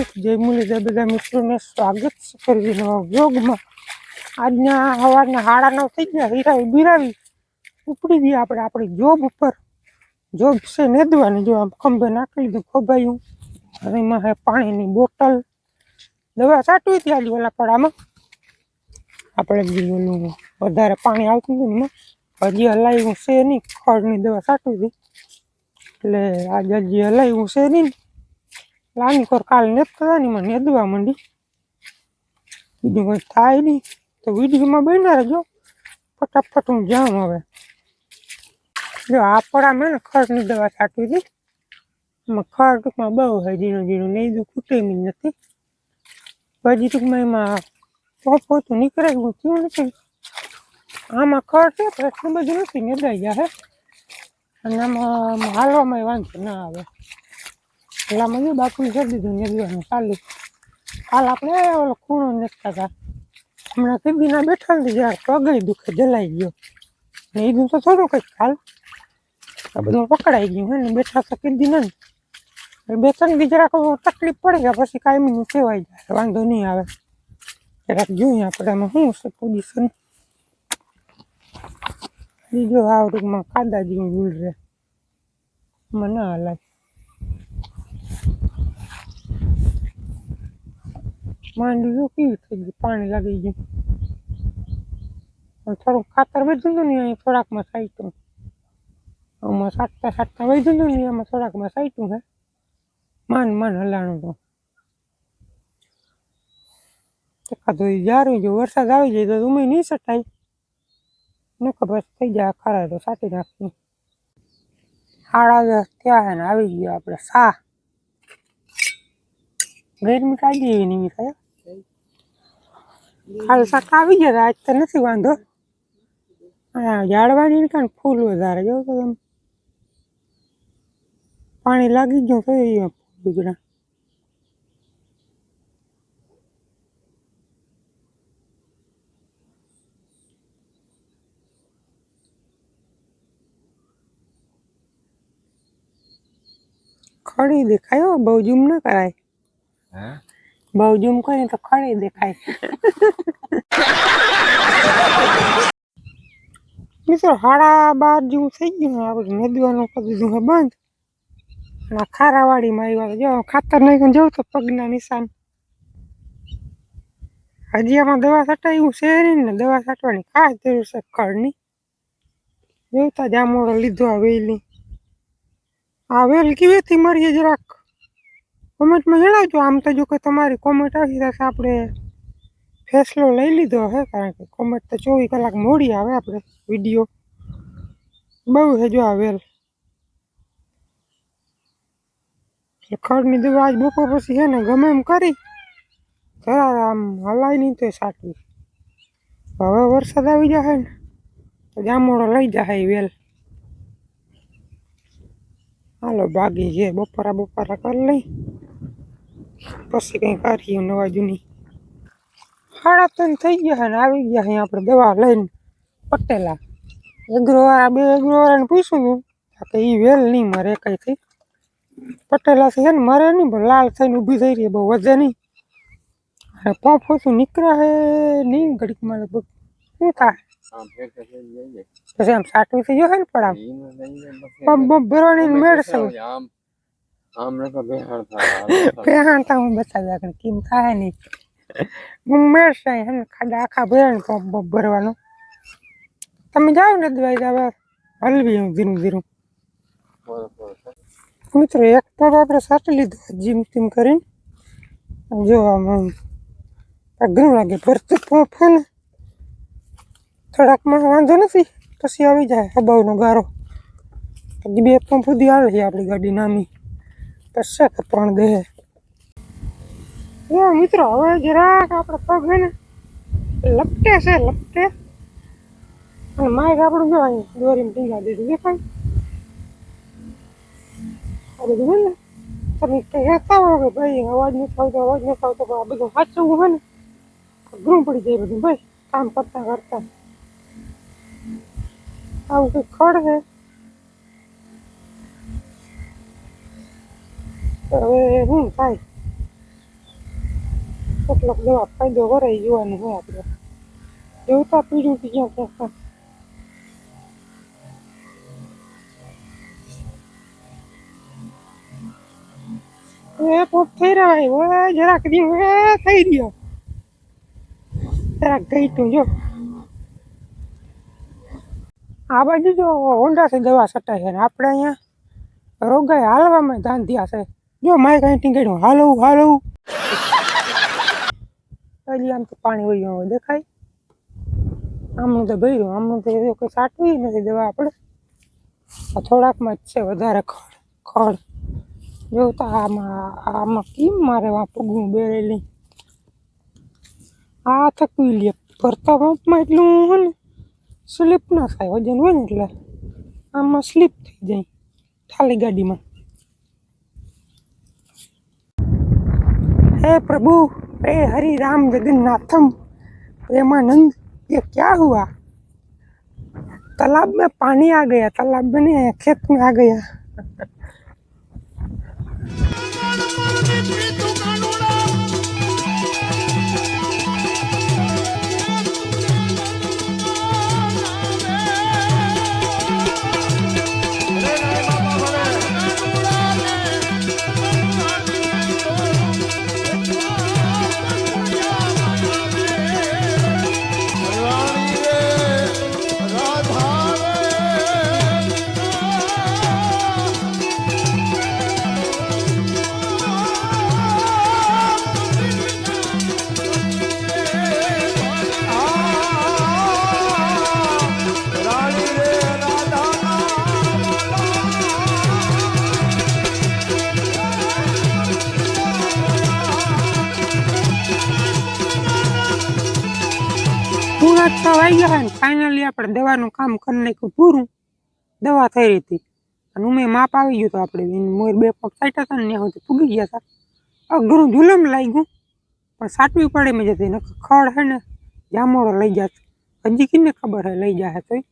જય મુરલીધર બધા મિત્રોને સ્વાગત ફરી નવા આજના સવારના સાડા નવ થઈ ગયા હીરાવી બિરાવી ઉપડી ગયા આપણે, આપણી જોબ ઉપર. જોબ છે નેદવાની, જો આમ ખંભે નાખી લીધું, ખોભાયું. અને એમાં હે પાણીની બોટલ. દવા સાટવી હતી આજે ઓલા પડામાં આપણે ઓલું વધારે પાણી આવતું હતું ને હજી હલાવ્યું છે નહીં ખડની દવા સાટવી હતી. એટલે આજે હજી હલાવ્યું છે નહીં. લાની કોર કાલ નેત કરવાની મને નેદવા માંડી. બીજું કંઈ થાય નહીં. તો વિડીયોમાં બન્યા રહેજો. ફટાફટ હું જાઉં હવે. જો આ પડા મેં ખડની દવા છાંટવી હતી એમાં ખડ ટૂંકમાં બહુ હોય ઝીણું ઝીણું. નહીં દું ખૂટેમી નથી. પછી ટૂંકમાં એમાં ઓછું નીકળે હું થયું નથી. આમાં ખડ છે, પણ એટલું બધું નથી, નેદાઈ જાય અને આમાં હાલવામાં વાંધો ના આવે. પેલામાં જો બાકી કરી દીધું નેદવાનું ચાલુ હાલ આપણે ઓલો ખૂણો નેકતા હતા હમણાં કીધીના બેઠા નથી જરાક પગઈ દુખે જલાઈ ગયો ને એ તો થોડું કંઈક હાલ આ બધું પકડાઈ ગયું હે ને બેઠા તો કીધી ને એ બે ત્રણ દી જરાક તકલીફ પડે ગયા પછી કાયમી કહેવાય જાય વાંધો નહીં આવે જરાક જોઈએ આપણે આમાં શું છે પોઝિશન બીજો આ રૂમમાં કાદા જેવું ભૂલ રહે એમાં ના હલાય માંડવી કેવી થઈ ગઈ? પાણી લાગી ગયું. થોડુંક ખાતર વધ્યું હતું ને અહીં થોડાકમાં સાઈટું. આમાં સાતતા સાતતા વધ્યું હતું ને એમાં થોડાકમાં સાઈટું હે. માન માન હલાણું તો. એકાદો ઈ જારું જો વરસાદ આવી જાય તો ઉમે નહીં સટાય નકર બસ થઈ જાય ખરા તો સાટી નાખી હાડા ત્યાં ને આવી ગયો આપણે સા. ગરમી કાઢી એવી નહીં થાય. શાક આવી ગયા આજ તો નથી, વાંધો. ઝાડવાની કાન ફૂલ વધારે, જો તો તમે. પાણી લાગી ગયું તો એ બીગડા ખડી દેખાયો બહુ જૂમ ના કરાય. હે? બહુ જૂમ કરીને તો ખડી દેખાય. મિત્રો, હાડા બાર જેવું થઈ ગયું ને આપણે નદીવાનું કરી દીધું છે બંધ. અને ખારાવાડીમાં આવ્યા જો ખાતર નાખ્યું જવું તો પગના નિશાન. હજી આમાં દવા છટાયું નહીં ને, દવા છાંટવાની ખાસ જરૂર છે ખડની જોતા જામોડો લીધો આ વેલી આ વેલ કેવીથી મળીએ જરાક. કોમેન્ટમાં જણાવજો. આમ તો જો કે તમારી કોમેન્ટ આવી તો આપણે ફેસલો લઈ લીધો હે, કારણ કે કોમેન્ટ તો ચોવીસ કલાક મોડી આવે આપણે વીડિયો. બહુ છે જો આ વેલ. એટલે ખડની દવા આજ બપોર પછી છે ને, ગમે એમ કરી, જરા આમ હલાય નહીં તો સાટવી હવે વરસાદ આવી જાય ને, તો જામોડો લઈ જાય વેલ. હાલો, ભાગી છે બપોરા બપોરા કરી લઈ. પછી કંઈ કરીએ નવા જૂની. સાડા ત્રણ થઈ ગયા ને આવી ગયા અહીં આપણે દવા લઈને પટેલા. એગ્રો વાળા બે એગ્રો વાળાને પૂછ્યું હતું કે એ વેલ નહીં મરે કંઈથી. પટેલા છે ને મરે નહીં પણ લાલ થઈને ઊભી થઈ રહી બહુ વધે નહીં. અને પંપ ઓછું નીકળે હે નહીં ઘડીકમાં લગભગ શું થાય? આમ ફેર ફેર ફેર લઈ જાય. પછી આમ સાટવી થઈ જશે ને પણ આમ ઈને લઈ જાય પછી પંપ બમ્પ ભરવાની ગમે મેળ તે બેહાડ થાય તો. હું બતાવ્યા કે કેમ થાય નહીં. ખાડા આખા ભરે ને ભરવાનું. તમે જાઓ ને દવાઈ હવે હલવી હું ધીરું ધીરું. મિત્રો એક પગ આપણે સાચી લીધો જીમ ટીમ કરીને. જો અઘરું લાગે ભરતું પંપ હોય ને. થોડાકમાં વાંધો નથી પછી આવી જાય હબાવનો ગારો. બે પંપ સુધી આવે છે આપણી ગાડી નામી પછી કે પણ દે મિત્રો, હવે જરાક આપણે પગ ને લપટે છે, લપટે. અને માઇક આપણું જો અહીં દોરીને ટીંગા દીધું, દેખાય? આ બધું ને, તમે કહેતા હો કે ભાઈ અવાજ નથી આવતો, અવાજ નથી આવતો આ બધું સાચવું હોય ને અઘરું પડી જાય બધું, ભાઈ, કામ કરતા કરતા. આવું કંઈક ખડ છે હવે શું થાય કેટલોક દવા ફાયદો કરાઈ જોવાનું હોય આપણે જોતા પીડ્યું કે ક્યાં ક્યાં રહ્યા જરાક દી એ થઈ ગયો જરાક ગઈ તું જો આ બાજુ જો હોન્ડાથી દવા સટાય છે આપણે અહીંયા રોગાય હાલવામાં ધાંધ્યા છે જો માય કાંઈ ટીંગાડ્યું હાલવું હાલવું હજી આમ તો પાણી વહી હવે દેખાય. આમનું તો ભર્યું, આમનું તો એવું કંઈ સાટવી નથી, દેવા આપણે આ થોડાકમાં જ છે વધારે ખડ ખડ. જોતા આમાં આમાં કેમ મારે વા પગનું બેરેલી? આ થકવી લે, ભરતા પંપમાં એટલું હોય ને, સ્લીપ ના થાય, વજન હોય ને એટલે. આમાં સ્લીપ થઈ જાય ખાલી ગાડીમાં. हे प्रभु हे हरि राम जगन्नाथम प्रेमानंद ये क्या हुआ तालाब में पानी आ गया तालाब में नहीं आया खेत में आ गया પૂરા છ વાગ્યા ને ફાઇનલી આપણે દવાનું કામ કરી નાખ્યું પૂરું દવા થઈ રહી હતી. અને ઉમે માપ આવી ગયું તો આપણે મોર બે પગ સાટ્યા હતા ને, ત્યાં સુધી પૂગી ગયા હતા. અઘરું જુલમ લાગ્યું. પણ સાટવી પડે મેં જતી નખ ખડ હે ને જામોડો લઈ જાત. હજી કિને ખબર હે, લઈ જાય તોય.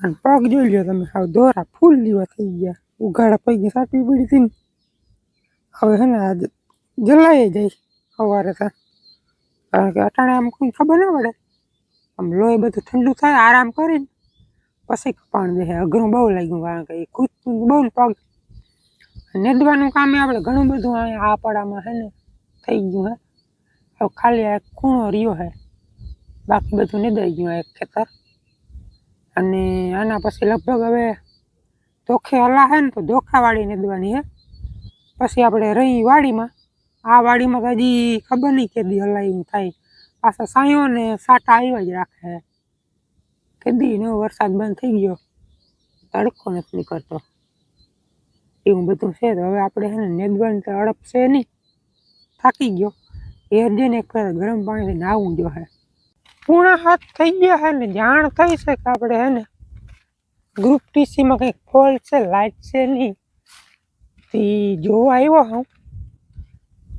અને પગ જોઈ લો તમે, હવે દોરા ફૂલ જેવા થઈ ગયા. ઉઘાડા પૈકી સાટવી પડી હતી ને. હવે હે ને, આજ જલાઈ જાય સવારે ત્યાં કારણ કે અટાણે આમ કોઈ ખબર ના પડે. આમ લોહી બધું ઠંડુ થાય, આરામ કરીને પછી કપાણ દે અઘરું બહુ લાગ્યું, કારણ કે એ કૂદતું બહુ પગ નેદવાનું કામ આપણે ઘણું બધું આ પડામાં હે ને થઈ ગયું હે. હવે ખાલી આ ખૂણો રહ્યો હે. બાકી બધું નેદાઈ ગયું એક ખેતર. અને આના પછી લગભગ હવે ધોખે હલા હે ને તો ધોખાવાળી નેદવાની હે. પછી આપણે રહી વાડીમાં. આ વાડીમાં હજી ખબર નહીં કેદી હલાયું થાય. પાછા સાયો ને સાટા આવ્યા જ રાખે. કદી નો વરસાદ બંધ થઈ ગયો. તડકો નથી નીકળતો. એવું બધું છે. તો હવે આપણે હે ને નેદવાન તો અડપ છે નહીં. થાકી ગયો. એર જઈને એક ગરમ પાણીથી નાહવું જો હે. પૂણા હાથ થઈ ગયા હે ને, જાણ થઈ છે કે આપણે હે ને ગ્રુપ ટીસીમાં કંઈક ફોલ્ટ છે લાઇટ છે નહીં. તે જોવા આવ્યો હું.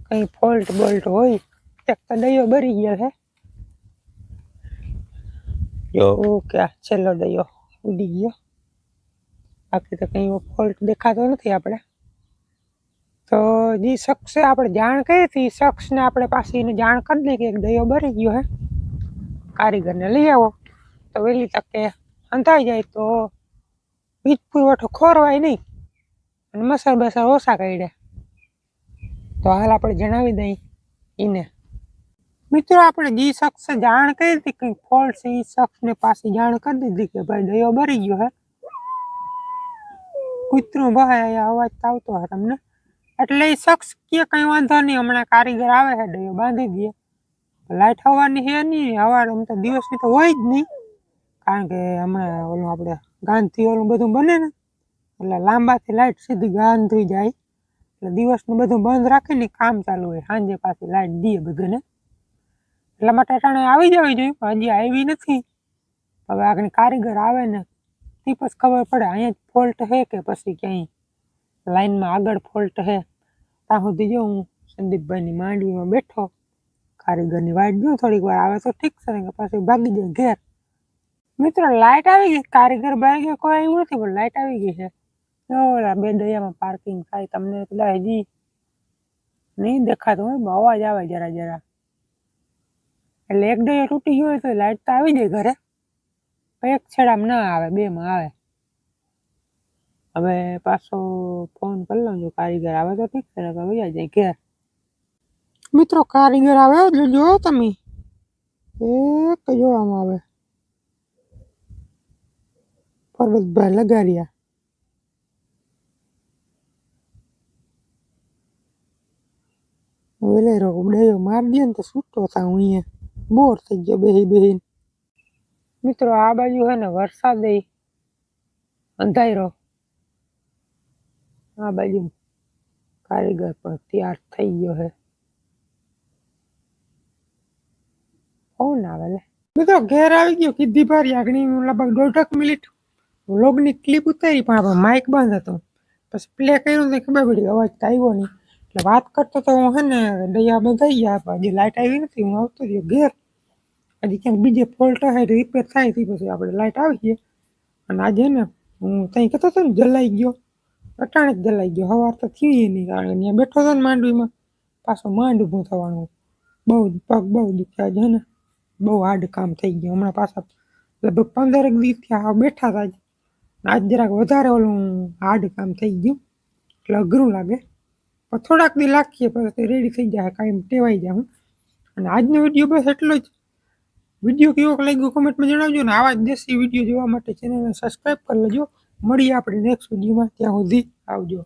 કંઈ ફોલ્ટ બોલ્ટ હોય. એક તો દયો બરી ગયો છે જો. ઓકે આ છેલ્લો દયો? ઉડી ગયો. બાકી તો કંઈ ફોલ્ટ દેખાતો નથી આપણે. તો જે શખ્સે આપણે જાણ કરી હતી. શખ્સને આપણે પાછી એને જાણ કરી દઈએ કે એક દયો બરી ગયો હે. કારીગરને લઈ આવો. તો વહેલી તકે અંધાઈ જાય તો વીજ પુરવઠો ખોરવાય નહીં. અને મસાલ બસાલ ઓછા કાઢ્યા તો હાલ આપણે જણાવી દઈએ એને મિત્રો, આપણે જે શખ્સ જાણ કરી હતી કંઈક ફોલ્ટ છે એ શખ્સને પાછી જાણ કરી દીધી કે ભાઈ દયો ભરી ગયો હે. કૂતરું ભાઈ અવાજ આવતો હોય તમને. એટલે એ શખ્સ કે કંઈ વાંધો નહીં, હમણાં કારીગર આવે છે દયો બાંધી દે. લાઈટ હવાની છે નહીં હવા આમ તો દિવસની તો હોય જ નહીં. કારણ કે હમણાં ઓલું આપણે ગાંધી ઓલું બધું બને ને, એટલે લાંબાથી લાઇટ સીધી ગાંધી જાય. એટલે દિવસનું બધું બંધ રાખીને કામ ચાલુ હોય, સાંજે પાછી લાઇટ દઈએ બધાને. એટલા માટે અટાણે આવી જવી જોઈએ હજી આવી નથી. હવે આગળ કારીગર આવે ને તે પછી ખબર પડે, અહીંયા જ ફોલ્ટ છે કે પછી ક્યાંય? લાઈનમાં આગળ ફોલ્ટ છે. ત્યાં સુધી જો હું સંદીપભાઈની માંડવીમાં બેઠો, કારીગરની વાટ જો થોડીક વાર આવે તો ઠીક છે ને પછી ભાગી જાય ઘેર. મિત્રો લાઇટ આવી ગઈ. કારીગર બહાર ગયો, કોઈ આવ્યું નથી, પણ લાઇટ આવી ગઈ છે. ઓલા બે દરિયામાં પાર્કિંગ થાય, તમને પેલા હજી નહીં દેખાતું હોય અવાજ આવે જરા જરા. એટલે એક ડયો તૂટી ગયો હોય તો લાઇટ તો આવી જાય ઘરે. એક છેડામાં ના આવે, બેમાં આવે. હવે પાછો ફોન કરી લઉં જો કારીગર આવે તો ઠીક છે ને વૈયા જાય ઘેર. મિત્રો, કારીગર આવે જો જો તમે. એક જોવામાં આવે. પર્વતભાઈ લગાડ્યા. વેલેરો ડાયો માર દે ને તો છૂટો હું અહીંયા. બોર થઈ ગયો બેહી બેહી મિત્રો આ બાજુ હે ને વરસાદ અંધાયરો. આ બાજુ કારીગર પણ તૈયાર થઈ ગયો હે. ફોન આવે લે. મિત્રો ઘેર આવી ગયો. કીધી ભારી આગણી લગભગ દોઢક મિનિટ વ્લોગની ક્લિપ ઉતારી પણ આપણે માઇક બંધ હતો. પછી પ્લે કર્યું તો ખબર પડી અવાજ તો આવ્યો નહીં. એટલે વાત કરતો તો હું હે ને દયા બંધાઈ ગયા હજી લાઇટ આવી નથી હું આવતો રહ્યો ઘેર. હજી ક્યાંક બીજે ફોલ્ટ હે રિપેર થાય તે પછી આપણે લાઇટ આવી ગઈ અને આજે ને હું ત્યાં કહેતો હતો ને, જલાઈ ગયો. અટાણે જલાઈ ગયો. સવાર તો થયું નહીં, કારણ કે ત્યાં બેઠો હતો ને માંડવીમાં. પાછો માંડ ઊભું થવાનું. બહુ પગ બહુ દુખ્યા આજે ને. બહુ હાર્ડ કામ થઈ ગયું. હમણાં પાછા લગભગ પંદરેક દિવસ થયા બેઠા હતા આજ જરાક વધારે ઓલું હાર્ડ કામ થઈ ગયું. એટલે અઘરું લાગે. પણ થોડાક દી લાગીએ, પછી રેડી થઈ જાય, કાંઈ ટેવાઈ જાય હું. અને આજનો વીડિયો બસ એટલો જ. વીડિયો કેવો લાગ્યો કોમેન્ટમાં જણાવજો ને. આવા જ દેશી વીડિયો જોવા માટે ચેનલને સબસ્ક્રાઈબ કરી લેજો. મળીએ આપણે નેક્સ્ટ વિડીયોમાં. ત્યાં સુધી આવજો.